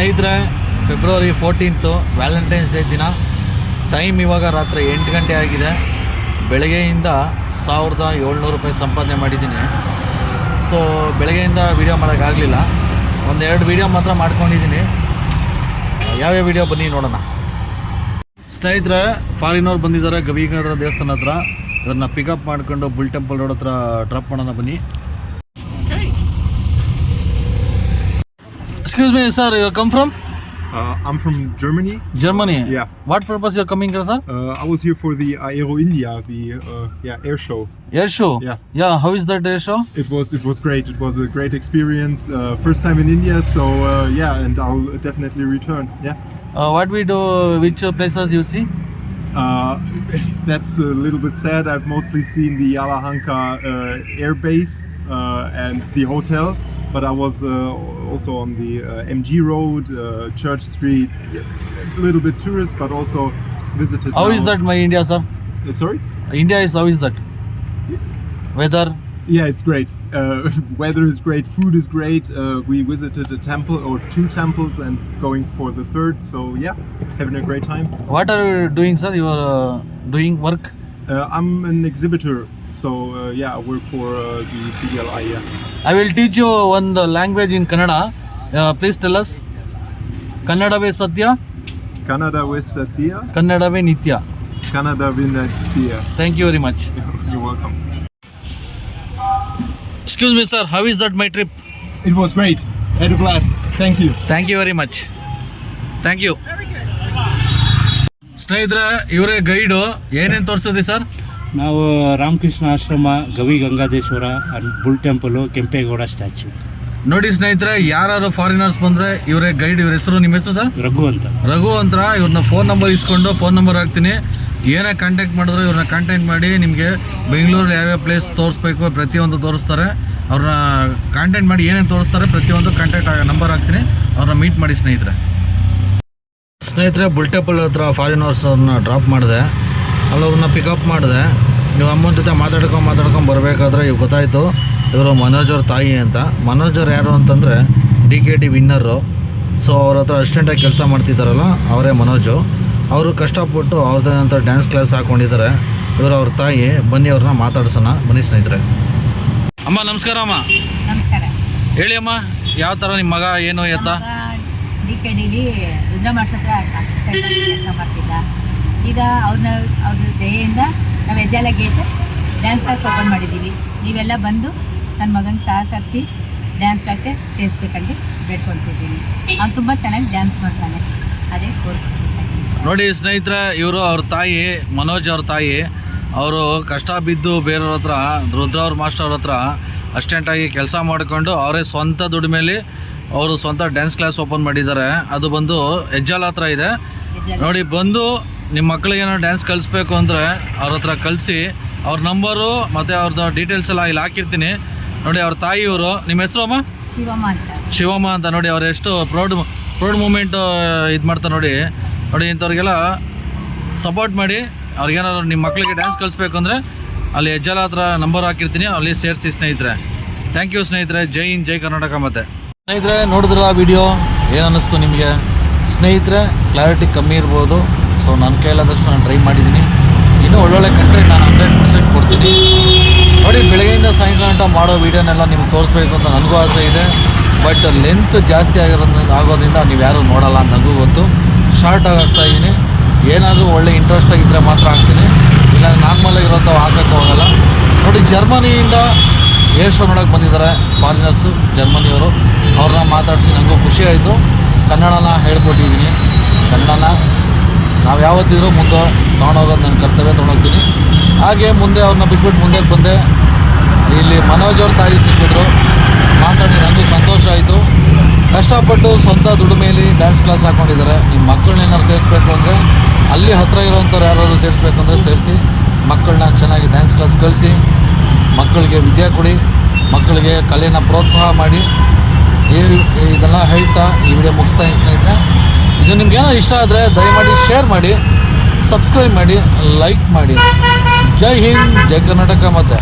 ಸ್ನೇಹಿತರೆ February fourteenth Valentine's day ದಿನ. Time ಇವಾಗ ರಾತ್ರಿ ಎಂಟು ಗಂಟೆ ಆಗಿದೆ. ಬೆಳಗ್ಗೆಯಿಂದ ಸಾವಿರದ ಏಳ್ನೂರು ರೂಪಾಯಿ ಸಂಪಾದನೆ ಮಾಡಿದ್ದೀನಿ. ಸೊ ಬೆಳಗ್ಗೆಯಿಂದ ವೀಡಿಯೋ ಮಾಡೋಕ್ಕಾಗಲಿಲ್ಲ ಒಂದೆರಡು ವೀಡಿಯೋ ಮಾತ್ರ ಮಾಡ್ಕೊಂಡಿದ್ದೀನಿ. ಯಾವ್ಯಾವ ವೀಡಿಯೋ ಬನ್ನಿ ನೋಡೋಣ. ಸ್ನೇಹಿತರೆ ಫಾರಿನವ್ರು ಬಂದಿದ್ದಾರೆ ಗವಿಗಾರ ದೇವಸ್ಥಾನ ಹತ್ರ. ಇವ್ರನ್ನ ಪಿಕಪ್ ಮಾಡ್ಕೊಂಡು ಬುಲ್ ಟೆಂಪಲ್ ರೋಡ್ ಹತ್ರ ಡ್ರಾಪ್ ಮಾಡೋಣ ಬನ್ನಿ. Excuse me, sir, you come from? Uh, I'm from Germany. Germany? Yeah. What purpose you're coming here, sir? Uh, I was here for the Aero India, the uh, yeah air show. Air show? Yeah. Yeah. How is that air show? It was it was great. It was a great experience. Uh, first time in India, so uh, yeah, and I'll definitely return. Yeah. Uh, what we do? Which places you see? Uh, that's a little bit sad. I've mostly seen the Yalahanka uh, air base uh, and the hotel but I was uh, also on the uh, MG Road, uh, Church Street, a little bit tourist, but also visited. How now. is that my India, sir? sorry? India is how is that? Weather? Yeah, it's great. Uh, weather is great, food is great. Uh, we visited a temple or two temples and going for the third. So yeah, having a great time. What are you doing, sir? You are uh, doing work? I'm an exhibitor so uh, yeah, I work for uh, the. I will teach you ಒಂದು language in Kannada please tell us ಕನ್ನಡವೇ ಸತ್ಯ Canada West Satya, ಕನ್ನಡವೇ ನಿತ್ಯ Canada Vinatya. Thank you very much You're welcome. Excuse me sir how is that my trip It was great. Had a blast. Thank you. Thank you very much thank you ಸ್ನೇಹಿತರೆ ಇವರೇ guide ಏನೇನು ತೋರಿಸಿದ್ರಿ sir ನಾವು Ramakrishna Ashram Gavi Gangadhareshwara and bull temple Kempegowda statue ನೋಡಿ ಸ್ನೇಹಿತರೆ ಯಾರು foreigners ಬಂದ್ರೆ ಇವರೇ ಗೈಡ್ ಇವ್ರ ಹೆಸರು ನಿಮ್ಮ ಹೆಸರು ಸರ್? ರಘು ಅಂತ. ರಘು ಅಂತ. ಇವ್ರನ್ನ ಫೋನ್ ನಂಬರ್ ಇಸ್ಕೊಂಡು ಫೋನ್ ನಂಬರ್ ಹಾಕ್ತೀನಿ. ಏನೇ ಕಾಂಟ್ಯಾಕ್ಟ್ ಮಾಡಿದ್ರು ಇವ್ರನ್ನ ಕಾಂಟ್ಯಾಕ್ಟ್ ಮಾಡಿ ನಿಮಗೆ ಬೆಂಗಳೂರು ಯಾವ್ಯಾವ ಪ್ಲೇಸ್ ತೋರಿಸ್ಬೇಕು ಪ್ರತಿಯೊಂದು ತೋರಿಸ್ತಾರೆ. ಅವ್ರನ್ನ ಕಾಂಟ್ಯಾಕ್ಟ್ ಮಾಡಿ ಏನೇನು ತೋರಿಸ್ತಾರೆ ಪ್ರತಿಯೊಂದು ಕಾಂಟ್ಯಾಕ್ಟ್ ನಂಬರ್ ಹಾಕ್ತೀನಿ. ಅವ್ರನ್ನ ಮೀಟ್ ಮಾಡಿ ಸ್ನೇಹಿತರೆ. ಸ್ನೇಹಿತರೆ ಬುಲ್ಟೆಪಲ್ ಹತ್ರ ಫಾರಿನರ್ಸ್ ಅವ್ರನ್ನ ಡ್ರಾಪ್ ಮಾಡಿದೆ. ಅಲ್ಲವ್ರನ್ನ ಪಿಕಪ್ ಮಾಡಿದೆ. ನೀವು ಅಮ್ಮನ ಜೊತೆ ಮಾತಾಡ್ಕೊಂಡು ಮಾತಾಡ್ಕೊಂಡು ಬರಬೇಕಾದ್ರೆ ಇವ್ ಗೊತ್ತಾಯಿತು. ಇವರು ಮನೋಜ್ ಅವ್ರ ತಾಯಿ ಅಂತ. ಮನೋಜ್ ಅವ್ರು ಯಾರು ಅಂತಂದರೆ D K T winner so ಅವ್ರ ಹತ್ರ ಅಸಿಸ್ಟೆಂಟಾಗಿ ಕೆಲಸ ಮಾಡ್ತಿದ್ದಾರಲ್ಲ ಅವರೇ ಮನೋಜು. ಅವರು ಕಷ್ಟಪಟ್ಟು ಅವ್ರದ್ದೇ ಅಂತ ಡ್ಯಾನ್ಸ್ ಕ್ಲಾಸ್ ಹಾಕ್ಕೊಂಡಿದ್ದಾರೆ ಇವರು ಅವ್ರ ತಾಯಿ ಬನ್ನಿ ಅವ್ರನ್ನ ಮಾತಾಡ್ಸೋಣ. ಬನ್ನಿ ಸ್ನೇಹಿತರೆ. ಅಮ್ಮ ನಮಸ್ಕಾರ ಅಮ್ಮ. ನಮಸ್ಕಾರ. ಹೇಳಿ ಅಮ್ಮ ಯಾವ ಥರ ನಿಮ್ಮ ಮಗ ಏನು ಎತ್ತ? ಡಿ ಕೆ ಡಿಲಿ ರುದ್ರಮಾಷ ಹತ್ರ ಕೆಲಸ ಮಾಡ್ತಿದ್ದ. ಈಗ ಅವ್ರನ್ನ ಅವ್ರ ದಯೆಯಿಂದ ನಾವು Hejjala gate dance class open ಮಾಡಿದ್ದೀವಿ ನೀವೆಲ್ಲ ಬಂದು ನನ್ನ ಮಗನ ಸಹಕರಿಸಿ ಡ್ಯಾನ್ಸ್ ಕ್ಲಾಸ್ಗೆ ಸೇರಿಸ್ಬೇಕಂತ ಬೇಡ್ಕೊಳ್ತಿದ್ದೀನಿ. ಅವ್ನು ತುಂಬ ಚೆನ್ನಾಗಿ ಡ್ಯಾನ್ಸ್ ಮಾಡ್ತಾನೆ. ಅದೇ ನೋಡಿ ಸ್ನೇಹಿತರೆ ಇವರು ಅವ್ರ ತಾಯಿ ಮನೋಜ್ ಅವ್ರ ತಾಯಿ. ಅವರು ಕಷ್ಟ ಬಿದ್ದು ಬೇರೆಯವ್ರ ಹತ್ರ ರುದ್ರ ಅವ್ರ ಮಾಸ್ಟರ್ ಅವ್ರ ಹತ್ರ ಅಸ್ಟೆಂಟಾಗಿ ಕೆಲಸ ಮಾಡಿಕೊಂಡು ಅವರೇ ಸ್ವಂತ ದುಡಿಮೆಲಿ ಅವರು ಸ್ವಂತ ಡ್ಯಾನ್ಸ್ ಕ್ಲಾಸ್ ಓಪನ್ ಮಾಡಿದ್ದಾರೆ. ಅದು ಬಂದು ಹೆಜ್ಜಾಲ ಹತ್ರ ಇದೆ. ನೋಡಿ ಬಂದು ನಿಮ್ಮ ಮಕ್ಕಳಿಗೇನೋ ಏನೋ ಡ್ಯಾನ್ಸ್ ಕಲಿಸ್ಬೇಕು ಅಂದರೆ ಅವ್ರ ಹತ್ರ ಕಲಿಸಿ ಅವ್ರ ನಂಬರು ಮತ್ತು ಅವ್ರದ್ದು ಡೀಟೇಲ್ಸ್ ಎಲ್ಲ ಇಲ್ಲಿ ಹಾಕಿರ್ತೀನಿ. ನೋಡಿ ಅವ್ರ ತಾಯಿ ಇವರು. ನಿಮ್ಮ ಹೆಸರು ಅಮ್ಮ? ಶಿವಮ್ಮ ಅಂತ. ಶಿವಮ್ಮ ಅಂತ. ನೋಡಿ ಅವ್ರು ಎಷ್ಟು ಪ್ರೌಡ್ ಪ್ರೌಡ್ ಮೂಮೆಂಟ್ ಇದು ಮಾಡ್ತಾರೆ ನೋಡಿ. ನೋಡಿ ಇಂಥವ್ರಿಗೆಲ್ಲ ಸಪೋರ್ಟ್ ಮಾಡಿ ಅವ್ರಿಗೇನಾದ್ರು ನಿಮ್ಮ ಮಕ್ಕಳಿಗೆ ಡ್ಯಾನ್ಸ್ ಕಲಿಸ್ಬೇಕು ಅಂದರೆ ಅಲ್ಲಿ ಹೆಜ್ಜಲ ಹತ್ರ ನಂಬರ್ ಹಾಕಿರ್ತೀನಿ. ಅಲ್ಲಿ ಸೇರಿಸಿ ಸ್ನೇಹಿತರೆ. ಥ್ಯಾಂಕ್ ಯು ಸ್ನೇಹಿತರೆ. ಜೈ ಇನ್ ಜೈ ಕರ್ನಾಟಕ ಮತ್ತೆ. ಸ್ನೇಹಿತರೆ ನೋಡಿದ್ರ ವಿಡಿಯೋ ಏನು ಅನ್ನಿಸ್ತು ನಿಮಗೆ? ಸ್ನೇಹಿತರೆ ಕ್ಲಾರಿಟಿ ಕಮ್ಮಿ ಇರ್ಬೋದು. ಸೊ ನನ್ನ ಕೈಲಾದಷ್ಟು ನಾನು ಟ್ರೈ ಮಾಡಿದ್ದೀನಿ. ಇನ್ನೂ ಒಳ್ಳೊಳ್ಳೆ ಕಂಟೆಂಟ್ ನಾನು ಹಂಡ್ರೆಡ್ ಪರ್ಸೆಂಟ್ ಕೊಡ್ತೀನಿ. ನೋಡಿ, ಬೆಳಗ್ಗೆಯಿಂದ ಸಾಯಂಕಾಲ ಗಂಟ ಮಾಡೋ ವೀಡಿಯೋನೆಲ್ಲ ನಿಮ್ಗೆ ತೋರಿಸ್ಬೇಕು ಅಂತ ನನಗೂ ಆಸೆ ಇದೆ. ಬಟ್ ಲೆಂತ್ ಜಾಸ್ತಿ ಆಗಿರೋದ್ರಿಂದ ಆಗೋದ್ರಿಂದ ನೀವು ಯಾರೂ ನೋಡಲ್ಲ ನನಗೂ ಗೊತ್ತು. ಶಾರ್ಟ್ ಆಗಿ ಆಗ್ತಾ ಇದ್ದೀನಿ. ಏನಾದರೂ ಒಳ್ಳೆ ಇಂಟ್ರೆಸ್ಟ್ ಆಗಿದ್ದರೆ ಮಾತ್ರ ಹಾಕ್ತೀನಿ. ಇಲ್ಲ ನಾರ್ಮಲ್ ಆಗಿರೋಂಥವು ಹಾಕೋಕ್ಕೆ ಹೋಗಲ್ಲ. ನೋಡಿ, ಜರ್ಮನಿಯಿಂದ ಏರ್ ಶೋ ನೋಡೋಕ್ಕೆ ಬಂದಿದ್ದಾರೆ ಫಾರಿನರ್ಸು ಜರ್ಮನಿಯವರು. ಅವ್ರನ್ನ ಮಾತಾಡಿಸಿ ನನಗೂ ಖುಷಿ ಆಯಿತು. ಕನ್ನಡನ ಹೇಳ್ಕೊಟ್ಟಿದ್ದೀನಿ. ಕನ್ನಡನ ನಾವು ಯಾವತ್ತಿದ್ರೂ ಮುಂದೆ ತೊಗೊಂಡೋಗೋದು ನನ್ನ ಕರ್ತವ್ಯ, ತೊಗೊಂಡೋಗ್ತೀನಿ. ಹಾಗೆ ಮುಂದೆ ಅವ್ರನ್ನ ಬಿಟ್ಬಿಟ್ಟು ಮುಂದೆ ಬಂದೆ. ಇಲ್ಲಿ ಮನೋಜ್ ಅವ್ರ ತಾಯಿ ಸಿಕ್ಕಿದ್ರು. ಮಾತಾಡಿ ನನಗೂ ಸಂತೋಷ ಆಯಿತು. ಕಷ್ಟಪಟ್ಟು ಸ್ವಂತ ದುಡಿಮೆಯಲ್ಲಿ ಡ್ಯಾನ್ಸ್ ಕ್ಲಾಸ್ ಹಾಕ್ಕೊಂಡಿದ್ದಾರೆ ನಿಮ್ಮ ಮಕ್ಕಳನ್ನ ಏನಾದ್ರು ಸೇರಿಸ್ಬೇಕು ಅಂದರೆ, ಅಲ್ಲಿ ಹತ್ತಿರ ಇರೋವಂಥವ್ರು ಯಾರಾದರೂ ಸೇರಿಸ್ಬೇಕು ಅಂದರೆ ಸೇರಿಸಿ. ಮಕ್ಕಳನ್ನ ಚೆನ್ನಾಗಿ ಡ್ಯಾನ್ಸ್ ಕ್ಲಾಸ್ ಕಲಿಸಿ ಮಕ್ಕಳಿಗೆ ವಿದ್ಯೆ ಕೊಡಿ. ಮಕ್ಕಳಿಗೆ ಕಲೆನ ಪ್ರೋತ್ಸಾಹ ಮಾಡಿ. ಇದೆಲ್ಲ ಹೇಳ್ತಾ ಈ ವಿಡಿಯೋ ಮುಗಿಸ್ತಾ ಸ್ನೇಹಿತರೆ. ಇದು ನಿಮ್ಗೇನೋ ಇಷ್ಟ ಆದರೆ ದಯಮಾಡಿ ಶೇರ್ ಮಾಡಿ ಸಬ್ಸ್ಕ್ರೈಬ್ ಮಾಡಿ ಲೈಕ್ ಮಾಡಿ. ಜೈ ಹಿಂದ್, ಜೈ ಕರ್ನಾಟಕ ಮತ್ತು.